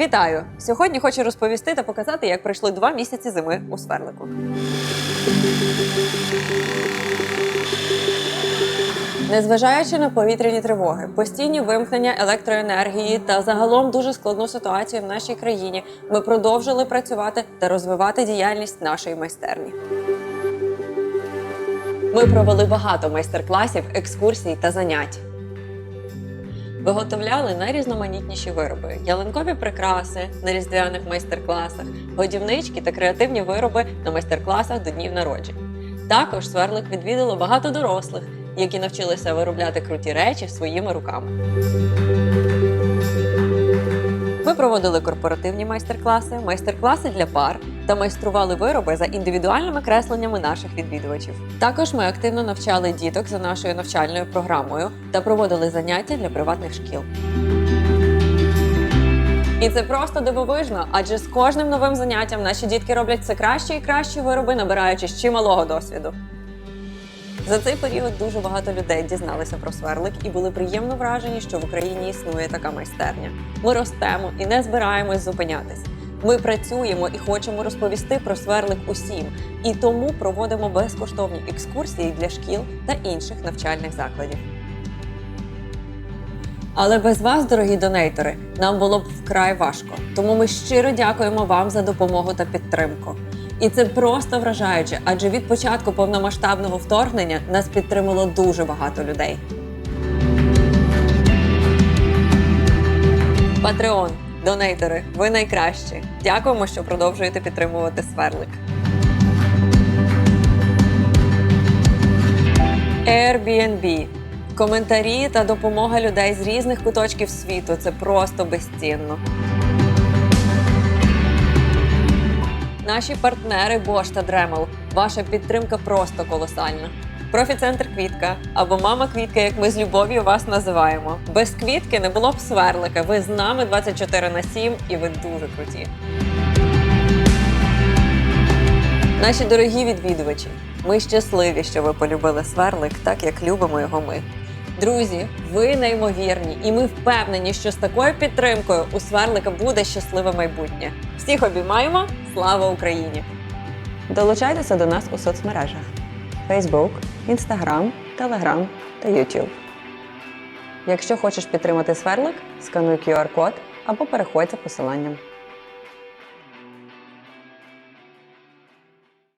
Вітаю! Сьогодні хочу розповісти та показати, як пройшли два місяці зими у сверлику. Незважаючи на повітряні тривоги, постійні вимкнення електроенергії та загалом дуже складну ситуацію в нашій країні, ми продовжили працювати та розвивати діяльність нашої майстерні. Ми провели багато майстер-класів, екскурсій та занять. Виготовляли найрізноманітніші вироби: ялинкові прикраси на різдвяних майстер-класах, годівнички та креативні вироби на майстер-класах до днів народжень. Також сверлик відвідало багато дорослих, які навчилися виробляти круті речі своїми руками. Ми проводили корпоративні майстер-класи, майстер-класи для пар та майстрували вироби за індивідуальними кресленнями наших відвідувачів. Також ми активно навчали діток за нашою навчальною програмою та проводили заняття для приватних шкіл. І це просто дивовижно, адже з кожним новим заняттям наші дітки роблять все кращі і кращі вироби, набираючи з чималого досвіду. За цей період дуже багато людей дізналися про сверлик і були приємно вражені, що в Україні існує така майстерня. Ми ростемо і не збираємось зупинятись. Ми працюємо і хочемо розповісти про сверлик усім, і тому проводимо безкоштовні екскурсії для шкіл та інших навчальних закладів. Але без вас, дорогі донейтори, нам було б вкрай важко. Тому ми щиро дякуємо вам за допомогу та підтримку. І це просто вражаюче, адже від початку повномасштабного вторгнення нас підтримало дуже багато людей. Патреон, донейтери, ви найкращі. Дякуємо, що продовжуєте підтримувати сверлик. Airbnb. Коментарі та допомога людей з різних куточків світу це просто безцінно. Наші партнери Bosch та Dremel. Ваша підтримка просто колосальна. Профіцентр Квітка або мама Квітка, як ми з любов'ю вас називаємо. Без квітки не було б сверлика. Ви з нами 24 на 7 і ви дуже круті. Наші дорогі відвідувачі, ми щасливі, що ви полюбили сверлик так, як любимо його ми. Друзі, ви неймовірні, і ми впевнені, що з такою підтримкою у сверлика буде щасливе майбутнє. Всіх обіймаємо! Слава Україні! Долучайтеся до нас у соцмережах: Facebook, Instagram, Telegram та YouTube. Якщо хочеш підтримати сверлик, скануй QR-код або переходь за посиланням.